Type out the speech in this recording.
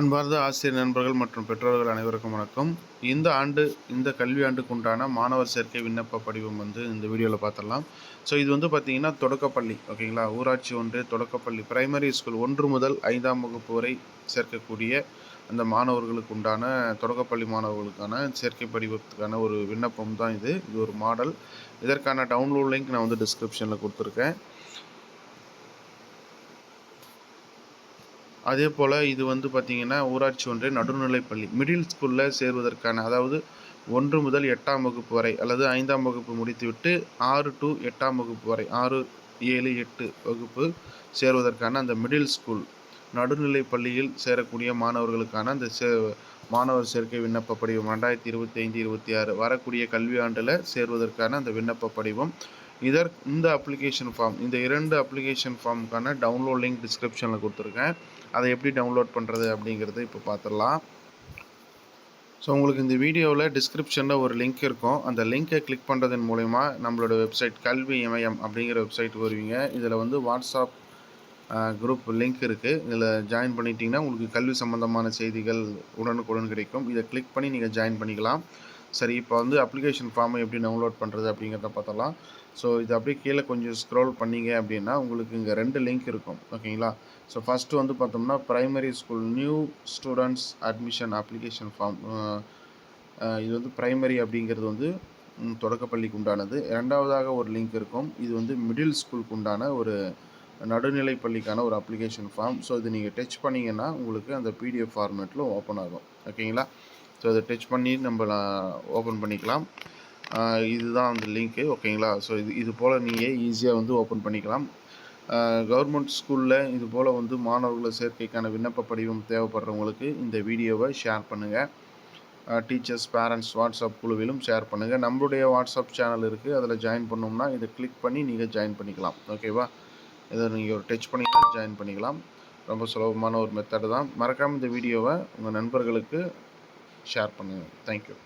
அன்பார்ந்த ஆசிரியர் நண்பர்கள் மற்றும் பெற்றோர்கள் அனைவருக்கும் வணக்கம். இந்த ஆண்டு இந்த கல்வி ஆண்டுக்கு உண்டான மாணவர் சேர்க்கை விண்ணப்ப படிவம் வந்து இந்த வீடியோவில் பார்த்துடலாம் ஸோ இது வந்து பார்த்திங்கன்னா தொடக்கப்பள்ளி ஓகேங்களா? ஊராட்சி ஒன்று தொடக்கப்பள்ளி. பிரைமரி ஸ்கூல் ஒன்று முதல் ஐந்தாம் வகுப்பு வரை சேர்க்கக்கூடிய அந்த மாணவர்களுக்கு உண்டான தொடக்கப்பள்ளி மாணவர்களுக்கான சேர்க்கை படிவத்துக்கான ஒரு விண்ணப்பம் தான் இது. இது ஒரு மாடல். இதற்கான டவுன்லோட் லிங்க் நான் வந்து டிஸ்கிரிப்ஷனில் கொடுத்துருக்கேன். அதே போல் இது வந்து பார்த்திங்கன்னா ஊராட்சி ஒன்றிய நடுநிலைப்பள்ளி மிடில் ஸ்கூலில் சேருவதற்கான அதாவது ஒன்று முதல் எட்டாம் வகுப்பு வரை அல்லது ஐந்தாம் வகுப்பு முடித்துவிட்டு ஆறு டு எட்டாம் வகுப்பு வரை ஆறு ஏழு எட்டு வகுப்பு சேருவதற்கான அந்த மிடில் ஸ்கூல் நடுநிலை பள்ளியில் சேரக்கூடிய மாணவர்களுக்கான அந்த சே மாணவர் சேர்க்கை விண்ணப்ப படிவம் ரெண்டாயிரத்தி இருபத்தி ஐந்து இருபத்தி ஆறு வரக்கூடிய கல்வியாண்டில் சேர்வதற்கான சேருவதற்கான அந்த விண்ணப்ப படிவம். இதர் இந்த அப்ளிகேஷன் ஃபார்ம் இந்த இரண்டு அப்ளிகேஷன் ஃபார்முக்கான டவுன்லோட் லிங்க் டிஸ்கிரிப்ஷனில் கொடுத்துருக்கேன். அதை எப்படி டவுன்லோட் பண்ணுறது அப்படிங்கிறத இப்போ பார்த்துடலாம் ஸோ உங்களுக்கு இந்த வீடியோவில் டிஸ்கிரிப்ஷனில் ஒரு லிங்க் இருக்கும். அந்த லிங்க்கை கிளிக் பண்ணுறதன் மூலிமா நம்மளோட வெப்சைட் கல்வி இமயம் அப்படிங்கிற வெப்சைட் வருவீங்க. இதில் வந்து வாட்ஸ்அப் குரூப் லிங்க் இருக்குது இதில் ஜாயின் பண்ணிட்டீங்கன்னா உங்களுக்கு கல்வி சம்மந்தமான செய்திகள் உடனுக்குடன் கிடைக்கும். இதை கிளிக் பண்ணி நீங்கள் ஜாயின் பண்ணிக்கலாம். சரி இப்போ வந்து அப்ளிகேஷன் ஃபார்மை எப்படி டவுன்லோட் பண்ணுறது அப்படிங்கிறத பார்த்தலாம் ஸோ இது அப்படியே கீழே கொஞ்சம் ஸ்க்ரோல் பண்ணிங்க அப்படின்னா உங்களுக்கு இங்கே ரெண்டு லிங்க் இருக்கும். ஓகேங்களா ஸோ ஃபஸ்ட்டு வந்து பார்த்தோம்னா primary school new students admission application form இது வந்து ப்ரைமரி அப்படிங்கிறது வந்து தொடக்கப்பள்ளிக்கு உண்டானது. ரெண்டாவதாக ஒரு லிங்க் இருக்கும். இது வந்து மிடில் ஸ்கூலுக்கு உண்டான ஒரு நடுநிலை பள்ளிக்கான ஒரு அப்ளிகேஷன் ஃபார்ம் ஸோ இது நீங்கள் டச் பண்ணிங்கன்னா உங்களுக்கு அந்த பிடிஎஃப் ஃபார்மேட்டில் ஓப்பன் ஆகும். ஓகேங்களா ஸோ அதை டச் பண்ணி நம்ம ஓப்பன் பண்ணிக்கலாம். இதுதான் அந்த லிங்க்கு ஓகேங்களா ஸோ இது இது போல் நீங்கள் ஈஸியாக வந்து ஓப்பன் பண்ணிக்கலாம். கவர்மெண்ட் ஸ்கூலில் இது போல் வந்து மாணவர்களை சேர்க்கைக்கான விண்ணப்ப படிவம் தேவைப்படுறவங்களுக்கு இந்த வீடியோவை ஷேர் பண்ணுங்கள் டீச்சர்ஸ் பேரண்ட்ஸ் வாட்ஸ்அப் குழுவிலும் ஷேர் பண்ணுங்கள் நம்மளுடைய வாட்ஸ்அப் சேனல் இருக்குது அதில் ஜாயின் பண்ணோம்னா இதை கிளிக் பண்ணி நீங்கள் ஜாயின் பண்ணிக்கலாம். ஓகேவா இதை நீங்கள் ஒரு டச் பண்ணிங்கன்னா ஜாயின் பண்ணிக்கலாம். ரொம்ப சுலபமான ஒரு மெத்தடு தான். மறக்காமல் இந்த வீடியோவை உங்கள் நண்பர்களுக்கு ஷேர் பண்ணுங்கள் தேங்க்யூ